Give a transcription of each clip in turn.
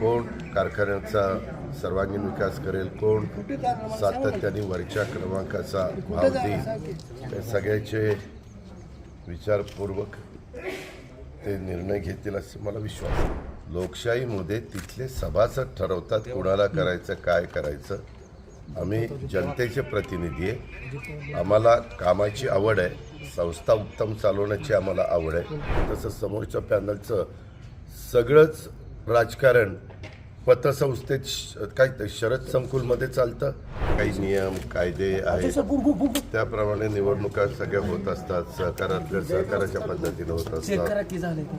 कोण कारखान्याचा सर्वांगीण विकास करेल कोण सातत्याने वरच्या क्रमांकाचा भाव देईल या सगळ्याचे विचारपूर्वक ते निर्णय घेतील असे मला विश्वास लोकशाहीमध्ये तिथले सभासद ठरवतात कुणाला करायचं काय करायचं. आम्ही जनतेचे प्रतिनिधी आहे. आम्हाला कामाची आवड आहे. संस्था उत्तम चालवण्याची आम्हाला आवड आहे. तसंच समोरच्या पॅनलचं सगळंच राजकारण पतसंस्थेत श- काय शरद संकुलमध्ये चालतं? काही नियम कायदे आहेत. त्याप्रमाणे निवडणुका सगळ्या होत असतात. सहकारातल्या सहकाराच्या पद्धतीने होत असतात.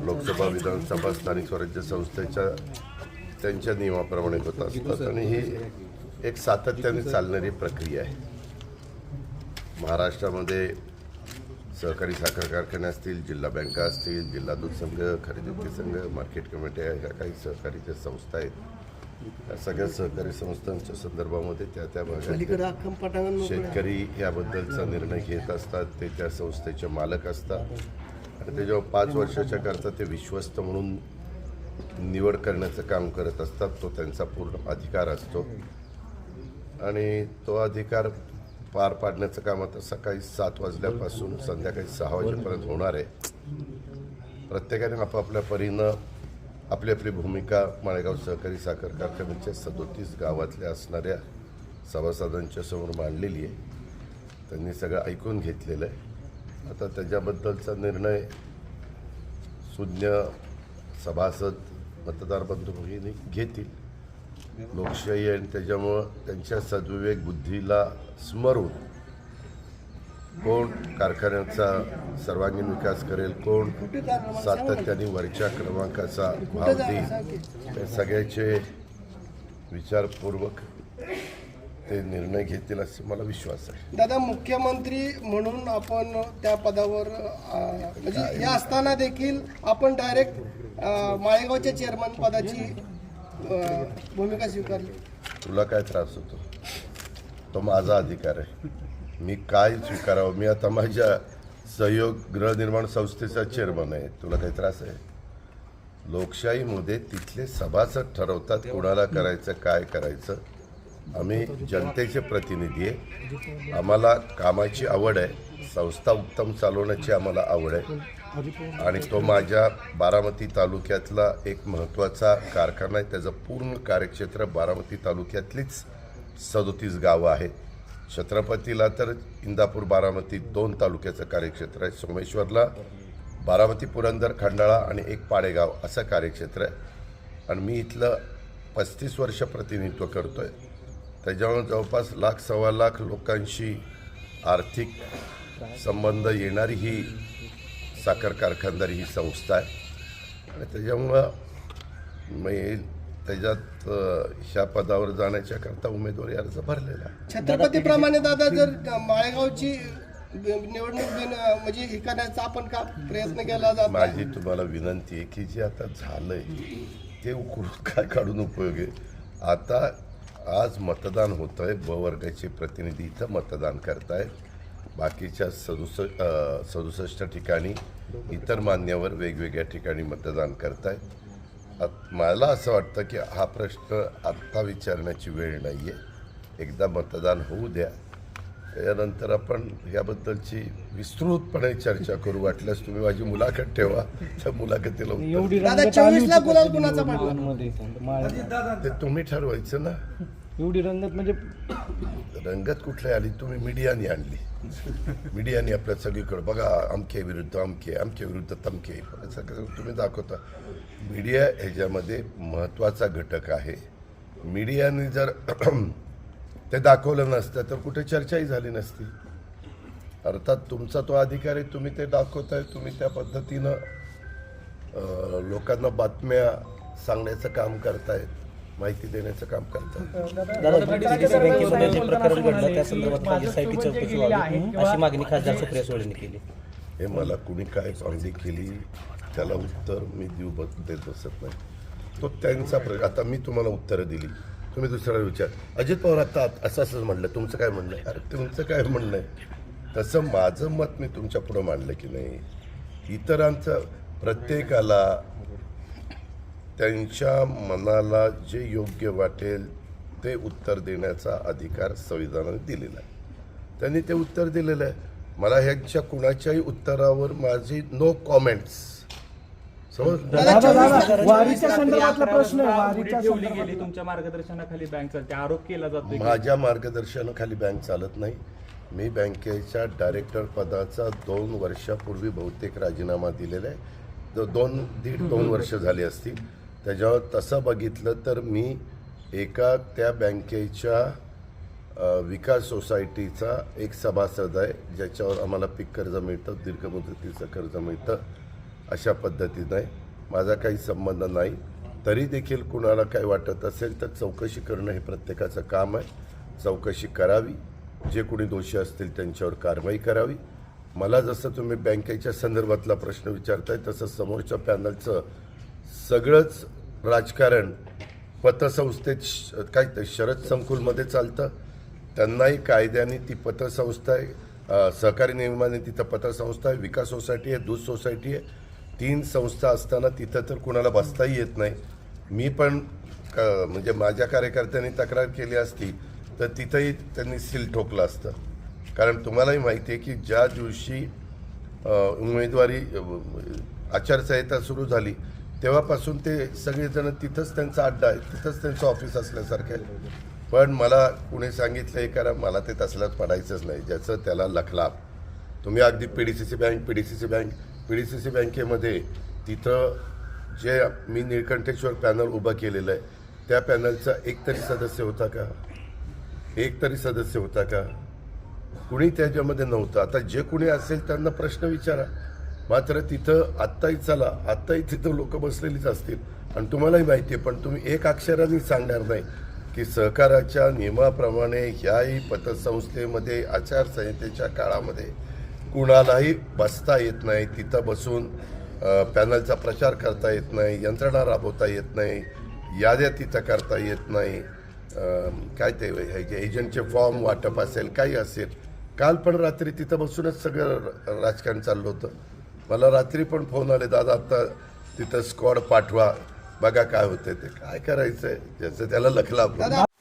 लोकसभा विधानसभा स्थानिक स्वराज्य संस्थेच्या त्यांच्या नियमाप्रमाणे होत असतात. आणि ही एक सातत्याने चालणारी प्रक्रिया आहे. महाराष्ट्रामध्ये सहकारी साखर कारखाने असतील जिल्हा बँका असतील जिल्हा दूध संघ खरेदी विक्री संघ मार्केट कमिट्या ह्या काही सहकारी ज्या संस्था आहेत या सगळ्या सहकारी संस्थांच्या संदर्भामध्ये त्या त्या भागात. शेतकरी याबद्दलचा निर्णय घेत असतात ते त्या संस्थेचे मालक असतात आणि ते जेव्हा पाच वर्षाच्या करता ते विश्वस्त म्हणून निवड करण्याचं काम करत असतात तो त्यांचा पूर्ण अधिकार असतो आणि तो अधिकार पार पाडण्याचं काम आता सकाळी सात वाजल्यापासून संध्याकाळी सहा वाजेपर्यंत होणार आहे. प्रत्येकाने आपापल्या परीनं आपली आपली भूमिका माळेगाव सहकारी साखर कारखान्याच्या सदोतीस गावातल्या असणाऱ्या सभासदांच्या समोर मांडलेली आहे. त्यांनी सगळं ऐकून घेतलेलं आहे. आता त्याच्याबद्दलचा निर्णय सुज्ञ सभासद मतदार बंधू भगिनी घेतील. लोकशाही आणि त्याच्यामुळं त्यांच्या सद्विवेक बुद्धीला स्मरून कोण कारखान्याचा सर्वांगीण विकास करेल कोण सातत्याने वरच्या क्रमांकाचा भाव देईल या सगळ्याचे विचारपूर्वक ते निर्णय घेतील असे मला विश्वास आहे. दादा मुख्यमंत्री म्हणून आपण त्या पदावर म्हणजे हे असताना देखील आपण डायरेक्ट माळेगावच्या चेअरमन पदाची भूमिका स्वीकारली. तुला काय त्रास होतो? तो माझा अधिकार आहे. मी काय स्वीकारावं? मी आता माझ्या सहयोग गृहनिर्माण संस्थेचा चेअरमन आहे. तुला काही त्रास आहे? लोकशाहीमध्ये तिथले सभासद ठरवतात कुणाला करायचं काय करायचं. आम्ही जनतेचे प्रतिनिधी आहे. आम्हाला कामाची आवड आहे. संस्था उत्तम चालवण्याची आम्हाला आवड आहे. आणि तो माझ्या बारामती तालुक्यातला एक महत्त्वाचा कारखाना आहे. त्याचं पूर्ण कार्यक्षेत्र बारामती तालुक्यातलीच सदोतीस गावं आहेत. छत्रपतीला तर इंदापूर बारामती दोन तालुक्याचं कार्यक्षेत्र आहे. सोमेश्वरला बारामती पुरंदर खंडाळा आणि एक पाडेगाव असं कार्यक्षेत्र आहे. आणि मी इथलं पस्तीस वर्ष प्रतिनिधित्व करतो आहे त्याच्यामुळे जवळपास लाख सव्वा लाख लोकांशी आर्थिक संबंध येणारी ही साखर कारखानदारी ही संस्था आहे. आणि त्याच्यामुळं मी त्याच्यात ह्या पदावर जाण्याच्या करता उमेदवारी अर्ज भरलेला आहे. छत्रपतीप्रमाणे दादा जर माळेगावची निवडणूक म्हणजे हे करण्याचा आपण का प्रयत्न केला जात? माझी तुम्हाला विनंती आहे की जे आता झालंय ते उकरून काय काढून उपयोग आहे? आता आज मतदान होतं आहे ब वर्गाचे प्रतिनिधी इथं मतदान करतायत. बाकीच्या सदुस सदुसष्ट ठिकाणी इतर मान्यवर वेगवेगळ्या ठिकाणी मतदान करत आहेत मला असं वाटतं की हा प्रश्न आत्ता विचारण्याची वेळ नाही आहे एकदा मतदान होऊ द्या. त्याच्यानंतर आपण याबद्दलची विस्तृतपणे चर्चा करू. वाटल्यास तुम्ही माझी मुलाखत ठेवा. त्या मुलाखतीला ते तुम्ही ठरवायचं ना? एवढी रंगत म्हणजे रंगत कुठली आली? तुम्ही मीडियाने आणली. मीडियाने आपल्या सगळीकडे. बघा अमके विरुद्ध अमके अमके विरुद्ध तमके. असं कसं तुम्ही दाखवता. मीडिया ह्याच्यामध्ये महत्त्वाचा घटक आहे. मीडियाने जर ते दाखवलं नसतं तर कुठे चर्चाही झाली नसती. अर्थात तुमचा तो अधिकार आहे तुम्ही ते दाखवताय तुम्ही त्या पद्धतीनं लोकांना बातम्या सांगण्याचं काम करतायत माहिती देण्याचं काम करतायत हे मला कुणी काय चांगली केली त्याला उत्तर मी देऊ देत बसत नाही. तो त्यांचा प्रश्न आता मी तुम्हाला उत्तरं दिली. तुम्ही दुसऱ्याला विचार. अजित पवार आता असं असंच म्हणलं. तुमचं काय म्हणणं? आहे अरे तुमचं काय म्हणणं? आहे तसं माझं मत मी तुमच्या पुढं मांडलं की नाही. इतरांचं प्रत्येकाला त्यांच्या मनाला जे योग्य वाटेल ते उत्तर देण्याचा अधिकार संविधानाने दिलेला आहे. त्यांनी ते उत्तर दिलेलं आहे. मला ह्यांच्या कुणाच्याही उत्तरावर माझी नो कॉमेंट्स वारीच्या संदर्भातला प्रश्न वारीच्या ठेवली गेली तुमच्या मार्गदर्शनाखाली बँक चालते आरोप केला जातो माझ्या मार्गदर्शनाखाली बँक चालत नाही. मी बँकेच्या डायरेक्टर पदाचा दोन वर्षापूर्वी बहुतेक राजीनामा दिलेला आहे. दो- दोन दीड दोन वर्ष झाली असतील. त्याच्यावर तसं बघितलं तर मी एका त्या बँकेच्या विकास सोसायटीचा एक सभासद आहे ज्याच्यावर आम्हाला पीक कर्ज मिळतं दीर्घ मुदतीचं कर्ज मिळतं. अशा पद्धतीनं आहे माझा काही संबंध नाही. तरी देखील कुणाला काही वाटत असेल तर चौकशी करणं हे प्रत्येकाचं काम आहे. चौकशी करावी. जे कोणी दोषी असतील त्यांच्यावर कारवाई करावी. मला जसं तुम्ही बँकेच्या संदर्भातला प्रश्न विचारताय तसं समोरच्या पॅनलचं सगळंच राजकारण पतसंस्थेत श- काय ते शरद संकुलमध्ये चालतं. त्यांनाही कायद्याने ती पतसंस्था आहे. सहकारी नियमाने तिथं पतसंस्था आहे. विकास सोसायटी आहे दूध सोसायटी आहे. तीन संस्था असताना तिथं तर कुणाला बसताही येत नाही. मी पण क- म्हणजे माझ्या कार्यकर्त्यांनी तक्रार केली असती तर तिथंही त्यांनी सील ठोकलं असतं. कारण तुम्हालाही माहिती आहे की ज्या दिवशी उमेदवारी आचारसंहिता सुरू झाली तेव्हापासून ते सगळेजण तिथंच त्यांचा अड्डा आहे तिथंच त्यांचं ऑफिस असल्यासारखं आहे. पण मला कुणी सांगितलं आहे कारण मला ते तसल्यात पडायचंच नाही ज्याचं त्याला लखलाप. तुम्ही अगदी P D C C bank P D C C bank P D C C बँकेमध्ये तिथं जे मी निळकंठेश्वर पॅनल उभं केलेलं आहे त्या पॅनलचा एक तरी सदस्य होता का? एक तरी सदस्य होता का? कुणी त्याच्यामध्ये नव्हतं. आता जे कुणी असेल त्यांना प्रश्न विचारा. मात्र तिथं आत्ताही चला आत्ताही तिथं लोक बसलेलीच असतील. आणि तुम्हालाही माहिती आहे पण तुम्ही एक अक्षराने सांगणार नाही की सहकाराच्या नियमाप्रमाणे ह्याही पतसंस्थेमध्ये आचारसंहितेच्या काळामध्ये कुणालाही बसता येत नाही तिथं बसून पॅनलचा प्रचार करता येत नाही यंत्रणा राबवता येत नाही याद्या तिथं करता येत नाही. काय ते हे एजंटचे फॉर्म वाटप असेल काही असेल. काल पण रात्री तिथं बसूनच सगळं राजकारण चाललं होतं. मला रात्री पण फोन आले दादा आत्ता तिथं स्क्वॉड पाठवा बघा काय होतंय ते. काय करायचं आहे ज्याचं त्याला लखला